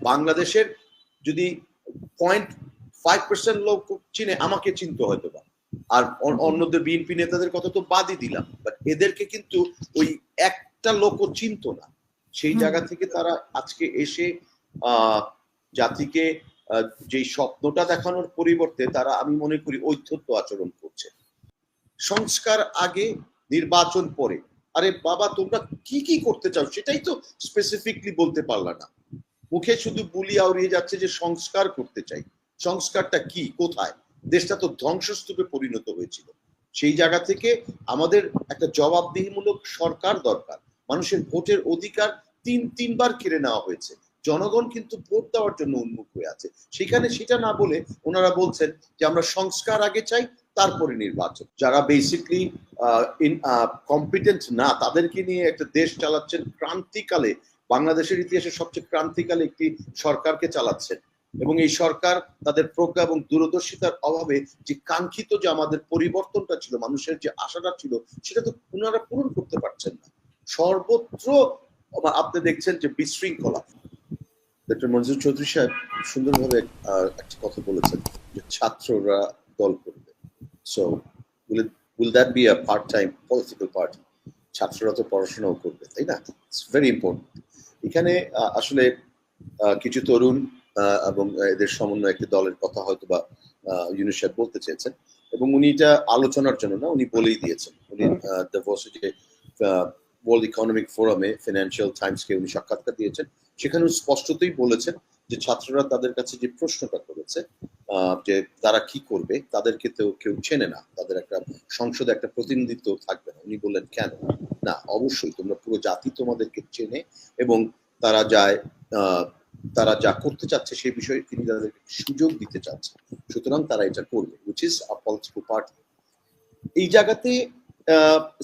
বাংলাদেশের যদি point five percent লোক চিনে আমাকে চিনতে হয়তো বা আর অন্যদের বিএনপি নেতাদের কথা তো বাদই দিলাম। বাট এদেরকে কিন্তু ওই একটা লোকও চিনতো না। সেই জায়গা থেকে তারা আজকে এসে আহ জাতিকে যেই স্বপ্নটা দেখানোর পরিবর্তে তারা আমি মনে করি ঐথ্যত্ব আচরণ করছে। সংস্কার আগে নির্বাচন পরে। আরে বাবা তোমরা কি কি করতে চাও? সেটাই তো স্পেসিফিকলি বলতে পারলা না। মুখে শুধু বুলি আউড়িয়ে যাচ্ছে যে সংস্কার করতে চাই। সংস্কারটা কি? কোথায়? দেশটা তো ধ্বংসস্তূপে পরিণত হয়েছিল। সেই জায়গা থেকে আমাদের একটা জবাবদিহিমূলক সরকার দরকার। মানুষের ভোটের অধিকার তিন, তিনবার কেড়ে নেওয়া হয়েছে। জনগণ কিন্তু ভোট দেওয়ার জন্য উন্মুখ হয়ে আছে। সেখানে সেটা না বলে ওনারা বলছেন যে আমরা সংস্কার আগে চাই, তারপরে নির্বাচন। যারা বেসিকলি কম্পিটেন্ট না, তাদেরকে নিয়ে একটা দেশ চালাচ্ছেন ক্রান্তিকালে বাংলাদেশের ইতিহাসে সবচেয়ে ক্রান্তিকালে একটি সরকারকে চালাচ্ছেন। এবং এই সরকার তাদের প্রজ্ঞা এবং দূরদর্শিতার অভাবে যে কাঙ্ক্ষিত যে আমাদের পরিবর্তনটা ছিল, মানুষের যে আশাটা ছিল, সেটা তো ওনারা পূরণ করতে পারছেন না। সর্বত্র আপনি দেখছেন যে বিশৃঙ্খলা। মনজুর চৌধুরী সাহেব সুন্দরভাবে একটা কথা বলেছেন যে ছাত্ররা দল করবে। So will that be a part time political party ছাত্ররা তো পড়াশোনাও করবে, তাই না? ইটস ভেরি ইম্পর্টেন্ট এখানে আসলে কিছু তরুণ এবং এদের সমন্বয় একটি দলের কথা হয়তো বা ইউনুস সাহেব বলতে চেয়েছেন এবং উনি এটা আলোচনার জন্য না উনি বলেই দিয়েছেন। উনি যে ওয়ার্ল্ড ইকোনমিক ফোরামে ফিনান্সিয়াল টাইমসকে উনি সাক্ষাৎকার দিয়েছেন। সেখানে স্পষ্টতই বলেছেন যে ছাত্ররা তাদের কাছে যে প্রশ্নটা করেছে আহ, যে তারা কি করবে তাদেরকে তো কেউ চেনে না। তাদের একটা সংসদে একটা প্রতিনিধিত্ব থাকবে না। উনি বললেন কেন? না, অবশ্যই। তোমরা পুরো জাতি তোমাদেরকে চেনে এবং তারা যায় তারা যা করতে চাচ্ছে সেই বিষয়ে তিনি তাদেরকে সুযোগ দিতে চাচ্ছেন। সুতরাং তারা এটা করবে which is a political party এই জায়গাতে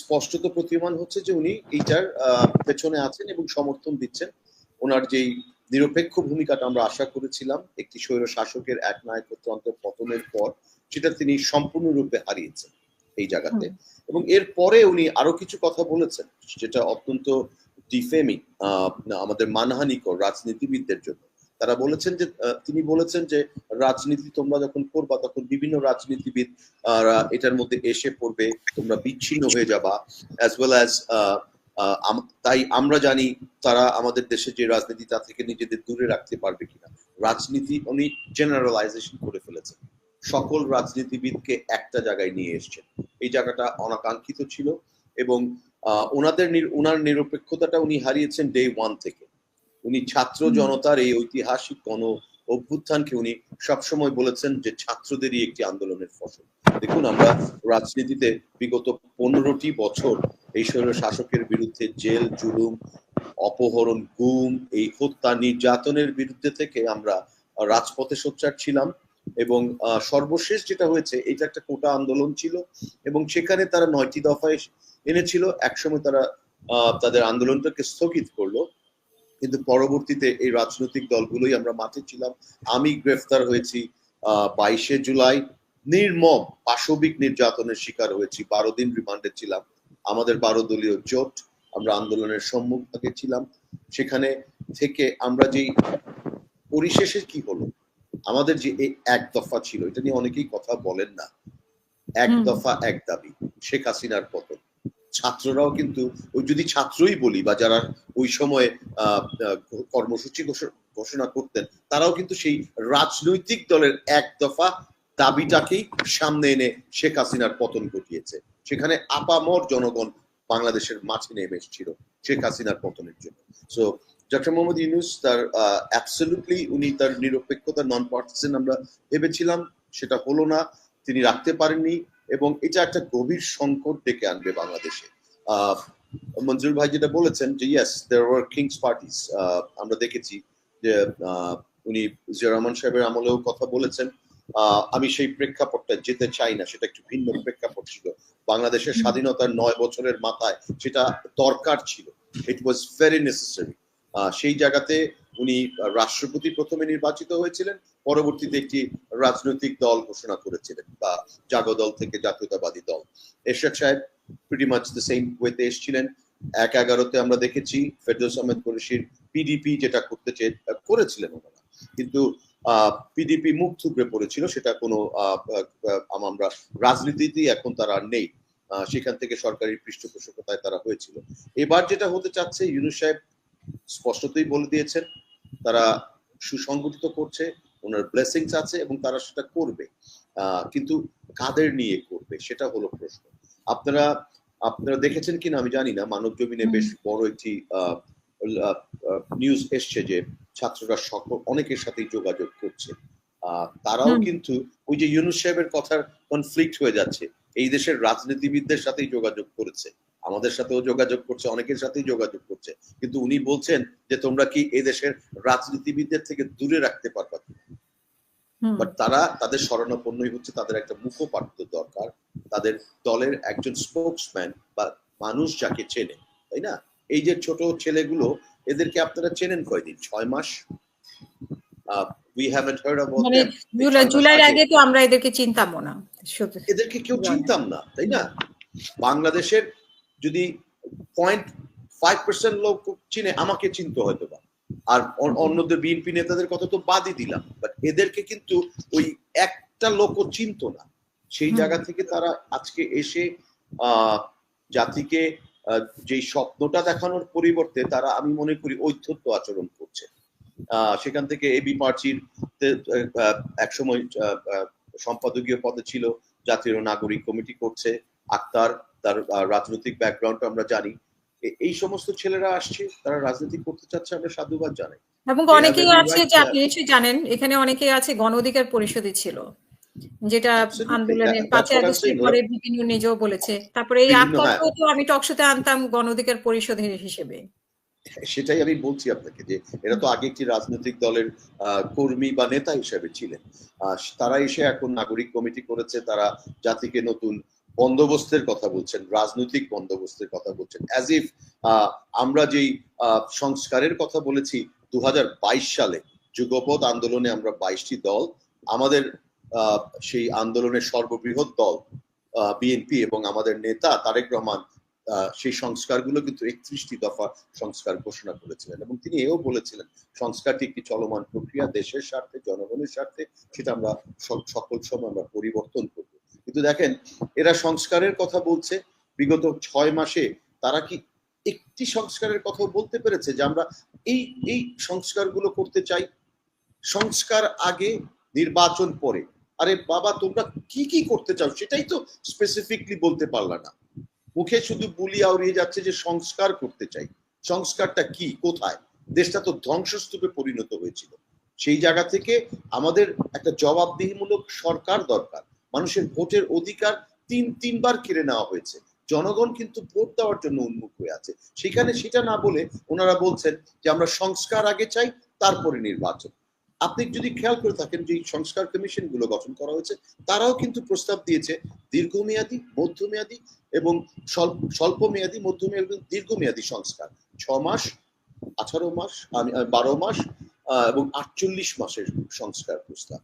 স্পষ্টত প্রতীয়মান হচ্ছে যে উনি এইটার পেছনে আছেন এবং সমর্থন দিচ্ছেন। ওনার যেই নিরপেক্ষ ভূমিকাটা আমরা আশা করেছিলাম, একটি স্বৈর শাসকের এক নায়কতন্ত্রের পতনের পর, সেটা তিনি সম্পূর্ণরূপে হারিয়েছেন। এই জায়গাতে। এবং এর পরে উনি আরও কিছু কথা বলেছেন যেটা অত্যন্ত ডিফেমিং আমাদের মানহানিকর রাজনীতিবিদদের জন্য। তারা বলেছেন যে তিনি বলেছেন যে রাজনীতি তোমরা যখন করবা তখন বিভিন্ন রাজনীতিবিদ এটার মধ্যে এসে পড়বে তোমরা বিচ্ছিন্ন হয়ে যাবা অ্যাজ ওয়েল অ্যাজ তাই আমরা জানি তারা আমাদের দেশে যে রাজনীতি তা থেকে নিজেদের দূরে রাখতে পারবে কিনা। রাজনীতি উনি জেনারেলাইজেশন করে ফেলেছেন। সকল রাজনীতিবিদকে একটা জায়গায় নিয়ে এসছেন। এই জায়গাটা অনাকাঙ্ক্ষিত ছিল এবং আহ, ওনাদের নির- ওনার নিরপেক্ষতাটা উনি হারিয়েছেন ডে ওয়ান থেকে। উনি ছাত্র জনতার এই ঐতিহাসিক গণ অভ্যুত্থানকে উনি সবসময় বলেছেন যে ছাত্রদেরই একটি আন্দোলনের ফসল। দেখুন আমরা রাজনীতিতে বিগত পনেরোটি বছর এই স্বৈর শাসকের বিরুদ্ধে জেল জুলুম অপহরণ গুম এই হত্যা নির্যাতনের বিরুদ্ধে থেকে আমরা রাজপথে সোচ্চার ছিলাম। এবং সর্বশেষ যেটা হয়েছে, এটা একটা কোটা আন্দোলন ছিল এবং সেখানে তারা নয়টি দফায় এনেছিল। একসময় তারা তাদের আন্দোলনটাকে স্থগিত করল। কিন্তু পরবর্তীতে এই রাজনৈতিক দলগুলোই আমরা মাঠে ছিলাম। আমি গ্রেফতার হয়েছি বাইশে জুলাই। নির্মম পাশবিক নির্যাতনের শিকার হয়েছি। বারো দিন রিমান্ডে ছিলাম। আমাদের বারো দলীয় জোট, আমরা আন্দোলনের সম্মুখ ভাগে ছিলাম। সেখানে থেকে আমরা যেই পরিশেষে কি হলো আমাদের যে এক দফা ছিল এটা নিয়ে অনেকেই কথা বলেন না। এক দফা এক দাবি শেখ হাসিনার পতন। ছাত্ররাও কিন্তু ওই যদি ছাত্রই বলি বা যারা ওই সময়ে কর্মসূচি ঘোষণা করতেন তারাও কিন্তু সেই রাজনৈতিক দলের এক দফা দাবিটাকেই সামনে এনে শেখ হাসিনার পতন ঘটিয়েছে। সেখানে আপামর জনগণ বাংলাদেশের মাঠে নেমে এসেছিল শেখ হাসিনার পতনের জন্য। সো ডক্টর মোহাম্মদ ইউনুস তার অ্যাবসলিউটলি উনি তার নিরপেক্ষতা নন পার্টিসেন আমরা ভেবেছিলাম, সেটা হলো না, তিনি রাখতে পারেননি এবং এটা একটা গভীর সংকট ডেকে আনবে বাংলাদেশে। মঞ্জুর ভাই যেটা বলেছেন যে yes there were kings parties আমরা দেখেছি যে উনি জিয়া রহমান সাহেবের আমলেও কথা বলেছেন। আমি সেই প্রেক্ষাপটটা যেতে চাই না, সেটা একটু ভিন্ন প্রেক্ষাপট ছিল। বাংলাদেশের স্বাধীনতার নয় বছরের মাথায় সেটা দরকার ছিল। ইট ওয়াজ ভেরি নেসেসারি সেই জায়গাতে উনি রাষ্ট্রপতি প্রথমে নির্বাচিত হয়েছিলেন, পরবর্তীতে একটি রাজনৈতিক দল ঘোষণা করেছিলেন, বা জাগো দল থেকে জাতীয়তাবাদী দল। এরশাদ সাহেব প্রিটি মাচ দ্য সেম ওয়েতে এসেছিলেন। এক এগারোতে আমরা দেখেছি ফেরদৌস আহমেদ কুরেশির পিডিপি যেটা করতে চেয়ে করেছিলেন ওনারা। কিন্তু পিডিপি মুখ থুবড়ে পড়েছিল, সেটা কোনো আমরা রাজনীতিতেই এখন তারা নেই। সেখান থেকে সরকারি পৃষ্ঠপোষকতায় তারা হয়েছিল। এবার যেটা হতে চাচ্ছে, ইউনুস সাহেব স্পষ্টতই বলে দিয়েছেন তারা সুসংগঠিত করছে ওনার ব্লেসিংস আছে এবং তারা সেটা করবে। কিন্তু কাদের নিয়ে করবে সেটা হলো প্রশ্ন। আপনারা আপনারা দেখেছেন কিনা আমি জানি না মানব জমিনে বেশ বড় একটি নিউজ এসছে যে ছাত্ররা সকল অনেকের সাথেই যোগাযোগ করছে। আহ, তারাও কিন্তু ওই যে ইউনুস সাহেবের কথার কনফ্লিক্ট হয়ে যাচ্ছে। এই দেশের রাজনীতিবিদদের সাথেই যোগাযোগ করেছে। আমাদের সাথেও যোগাযোগ করছে অনেকের সাথেই যোগাযোগ করছে। কিন্তু উনি বলছেন যে তোমরা কি এই দেশের রাজনীতিবিদদের থেকে দূরে রাখতে পারবা বাট তারা তাদের শরণাপন্নই হচ্ছে তাদের একটা মুখপাত্র দরকার। তাদের দলের একজন স্পোকসম্যান বা মানুষ যাকে চেনে তাই না? এই যে ছোট ছেলেগুলো এদেরকে আপনারা চেনেন কয়দিন? ছয় মাস? উই হ্যাভেন্ট হার্ড অ্যাবাউট মানে জুলাইয়ের আগে তো আমরা এদেরকে চিনতামও না। এদেরকে কেউ চিনতাম না তাই না? বাংলাদেশের যদি পয়েন্ট ফাইভ পার্সেন্ট লোক চিনে আমাকে চিনতে হয়তো বা আর অন্যদের বিএনপি নেতাদের কথা তো বাদই দিলাম। বাট এদেরকে কিন্তু ওই একটা লোকও চিনতো না। সেই জায়গা থেকে তারা আজকে এসে আহ জাতিকে যেই স্বপ্নটা দেখানোর পরিবর্তে তারা আমি মনে করি ঐতিহ্য আচরণ করছে। সেখান থেকে এবি পার্টির এক সময় সম্পাদকীয় পদে ছিল জাতীয় নাগরিক কমিটি করছে আক্তার তার রাজনৈতিক ব্যাকগ্রাউন্ড আমরা জানি। এই সমস্ত ছেলেরা আসছে তারা রাজনীতি করতে চাচ্ছে আমরা সাধুবাদ জানাই। এবং অনেকেই আছে যে আপনি নিশ্চয়ই জানেন এখানে অনেকেই আছে গণ অধিকার পরিষদে ছিল যেটা আন্দোলনের পাঁচই আগস্টের পরে বিভিন্ন নিজেও বলেছে। তারপরে এই বিভিন্ন, হ্যাঁ। তো আমি টকশোতে আনতাম গণ অধিকার পরিষদের হিসেবে। সেটাই আমি বলছি আপনাকে যে এরা তো আগে একটি রাজনৈতিক দলের কর্মী বা নেতা হিসেবে ছিলেন। তারা এসে এখন নাগরিক কমিটি করেছে, তারা জাতিকে নতুন বন্দোবস্তের কথা বলছেন, রাজনৈতিক বন্দোবস্তের কথা বলছেন। অ্যাজ ইফ আমরা যেই সংস্কারের কথা বলেছি দু হাজার বাইশ সালে যুগপৎ আন্দোলনে আমরা বাইশটি দল, আমাদের সেই আন্দোলনের সর্ববৃহৎ দল বিএনপি এবং আমাদের নেতা তারেক রহমান সেই সংস্কারগুলো কিন্তু একত্রিশটি দফা সংস্কার ঘোষণা করেছিলেন। এবং তিনি এও বলেছিলেন, সংস্কারটি একটি চলমান প্রক্রিয়া, দেশের স্বার্থে, জনগণের স্বার্থে, সেটা আমরা সকল সময় আমরা পরিবর্তন করব। কিন্তু দেখেন, এরা সংস্কারের কথা বলছে, বিগত ছয় মাসে তারা কি একটি সংস্কারের কথা বলতে পেরেছে যে আমরা এই এই সংস্কারগুলো করতে চাই? সংস্কার আগে, নির্বাচন পরে। আরে বাবা, তোমরা কি কি করতে চাও? সেটাই তো স্পেসিফিকলি বলতে পারলা না। মুখে শুধু বুলি আউড়িয়ে যাচ্ছে যে সংস্কার করতে চাই। সংস্কারটা কি? কোথায়? দেশটা তো ধ্বংসস্তূপে পরিণত হয়েছিল। সেই জায়গা থেকে আমাদের একটা জবাবদিহিমূলক সরকার দরকার। মানুষের ভোটের অধিকার তিন, তিনবার কেড়ে নেওয়া হয়েছে। জনগণ কিন্তু ভোট দেওয়ার জন্য উন্মুখ হয়ে আছে। সেখানে সেটা না বলে ওনারা বলছেন যে আমরা সংস্কার আগে চাই, তারপরে নির্বাচন। আপনি যদি খেয়াল করে থাকেন যে সংস্কার কমিশনগুলো গঠন করা হয়েছে, তারাও কিন্তু প্রস্তাব দিয়েছে দীর্ঘমেয়াদী, মধ্যমেয়াদী এবং স্বল্প মেয়াদী মধ্যমেয়াদী দীর্ঘমেয়াদী সংস্কার। ছ মাস, আঠারো মাস বারো মাস এবং আটচল্লিশ মাসের সংস্কার প্রস্তাব।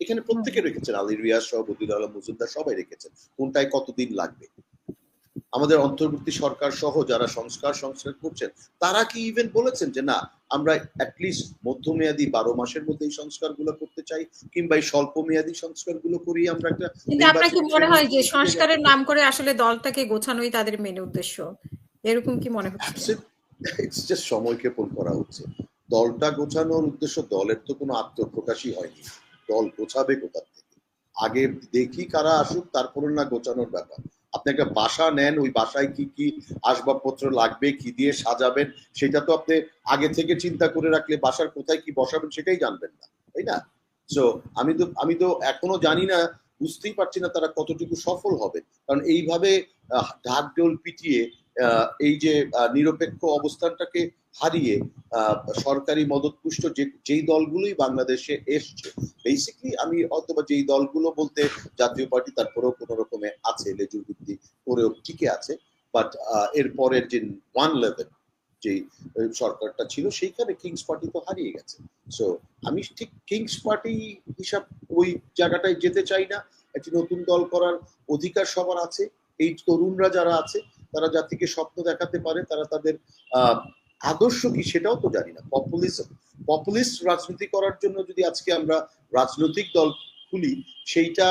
এখানে প্রত্যেকে রেখেছেন, আলী রিয়াজ সহ বদিউল আলম মজুমদার সবাই রেখেছেন, কোনটায় কতদিন লাগবে। আমাদের অন্তর্বর্তী সরকার সহ যারা সংস্কার সংস্কার করছেন তারা কি ইভেন বলেছেন যে না আমরা অ্যাটলিস্ট মধ্যমেয়াদী বারো মাসের মধ্যে এই সংস্কারগুলো করতে চাই কিংবা এই স্বল্প মেয়াদী সংস্কারগুলো করি আমরা একটা কিন্তু আপনার কি মনে হয় যে সংস্কারের নাম করে আসলে দলটাকে গোছানোই তাদের মেন উদ্দেশ্য? এরকম কি মনে হচ্ছে? ইটস জাস্ট সময়ক্ষেপণ করা হচ্ছে। দলটা গোছানোর উদ্দেশ্য দলের তো কোনো আত্মপ্রকাশই হয়নি। দল গোছাবে কোথা থেকে? আগে দেখি কারা আসুক তারপরে না গোছানোর ব্যাপার। আপনি একটা বাসা নেন, ওই বাসায় কি কি আসবাবপত্র লাগবে, কি দিয়ে সাজাবেন, সেটা তো আপনি আগে থেকে চিন্তা করে রাখলে বাসার কোথায় কি বসাবেন সেটাই জানবেন না, তাই না? সো আমি তো আমি তো এখনও জানি না, বুঝতেই পারছি না তারা কতটুকু সফল হবে। কারণ এইভাবে ঢাকঢোল পিটিয়ে এই যে নিরপেক্ষ অবস্থানটাকে হারিয়ে সরকারি মদতপুষ্ট যে, যেই দলগুলোই বাংলাদেশে এসছে বেসিকলি আমি অথবা যেই দলগুলো বলতে জাতীয় পার্টি তারপরেও কোনো রকমে আছে, লেজুর ভিত্তি করেও টিকে আছে বাট এর পরের যে ওয়ান লেভেল যে সরকারটা ছিল, সেইখানে কিংস পার্টি তো হারিয়ে গেছে। সো আমি ঠিক কিংস পার্টি হিসাব ওই জায়গাটায় যেতে চাই না, একটি নতুন দল করার অধিকার সবার আছে, এই তরুণরা যারা আছে তারা জাতিকে স্বপ্ন দেখাতে পারে তারা তাদের আদর্শ কি সেটাও তো জানি না। পপুলিজম পপুলিস্ট রাজনীতি করার জন্য যদি আজকে আমরা রাজনৈতিক দল খুলি সেইটা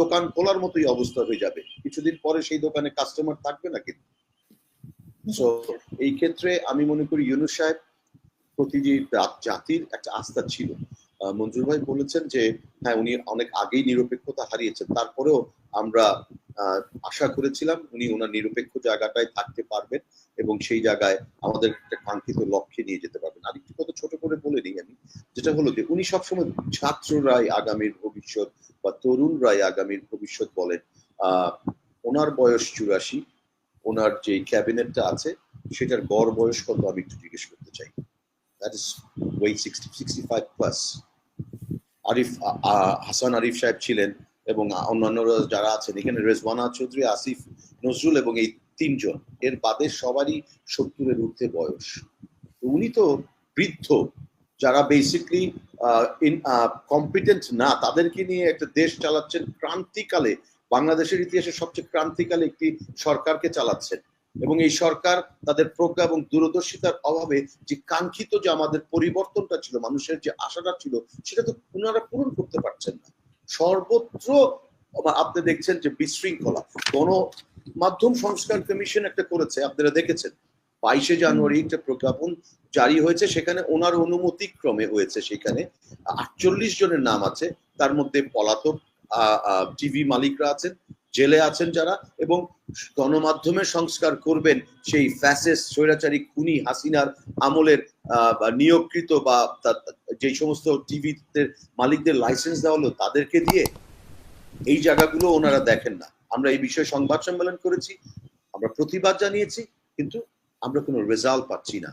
দোকান খোলার মতোই অবস্থা হয়ে যাবে। কিছুদিন পরে সেই দোকানে কাস্টমার থাকবে না কিন্তু So, এই ক্ষেত্রে আমি মনে করি ইউনুস সাহেব প্রতি যে জাতির একটা আস্থা ছিল। মঞ্জুর ভাই বলেছেন যে হ্যাঁ উনি অনেক আগেই নিরপেক্ষতা হারিয়েছেন। তারপরেও আমরা আশা করেছিলাম উনি ওনার নিরপেক্ষ জায়গাটায় থাকতে পারবেন এবং সেই জায়গায় আমাদের একটা কাঙ্ক্ষিত লক্ষ্যে নিয়ে যেতে পারবেন। আরেকটি কথা ছোট করে বলে নিই আমি, যেটা হলো যে উনি সবসময় ছাত্ররাই আগামীর ভবিষ্যৎ বা তরুণরাই আগামীর ভবিষ্যৎ বলেন। আহ, ওনার বয়স চুরাশি, ওনার যে ক্যাবিনেটটা আছে, সেটার গড় বয়স কত আমি একটু জিজ্ঞেস করতে চাই। That is wait sixty sixty five plus Arif Hasan Arif সাহেব ছিলেন এবং অন্যান্যরা যারা আছেন, এখানে রেজওয়ানা চৌধুরী, আসিফ নজরুল এবং এই তিনজন। এর বাদে সবারই সত্তরের ঊর্ধ্বে বয়স। উনি তো বৃদ্ধ, যারা বেসিকলি কম্পিটেন্ট না, তাদেরকে নিয়ে একটা দেশ চালাচ্ছেন। ক্রান্তিকালে, বাংলাদেশের ইতিহাসে সবচেয়ে ক্রান্তিকালে একটি সরকারকে চালাচ্ছেন। এবং এই সরকার তাদের প্রজ্ঞা এবং দূরদর্শিতার অভাবে যে কাঙ্ক্ষিত যে আমাদের পরিবর্তনটা ছিল, মানুষের যে আশাটা ছিল, সেটা তো ওনারা পূরণ করতে পারছেন না। সর্বত্র আপনি দেখছেন যে বিশৃঙ্খলা। গণ মাধ্যম সংস্কার কমিশন একটা করেছে, আপনারা দেখেছেন। বাইশে জানুয়ারি একটা প্রজ্ঞাপন জারি হয়েছে, সেখানে ওনার অনুমতি ক্রমে হয়েছে সেখানে। আটচল্লিশ জনের নাম আছে, তার মধ্যে পলাতক টিভি মালিকরা আছেন। জেলে আছেন যারা এবং গণমাধ্যমের সংস্কার করবেন সেই ফ্যাসেস স্বৈরাচারী খুনি হাসিনার আমলের নিয়োগকৃত বা যে সমস্ত টিভিতে মালিকদের লাইসেন্স দেওয়া হলো তাদেরকে দিয়ে এই জায়গাগুলো ওনারা দেখেন না। আমরা এই বিষয়ে সংবাদ সম্মেলন করেছি, আমরা প্রতিবাদ জানিয়েছি, কিন্তু আমরা কোনো রেজাল্ট পাচ্ছি না।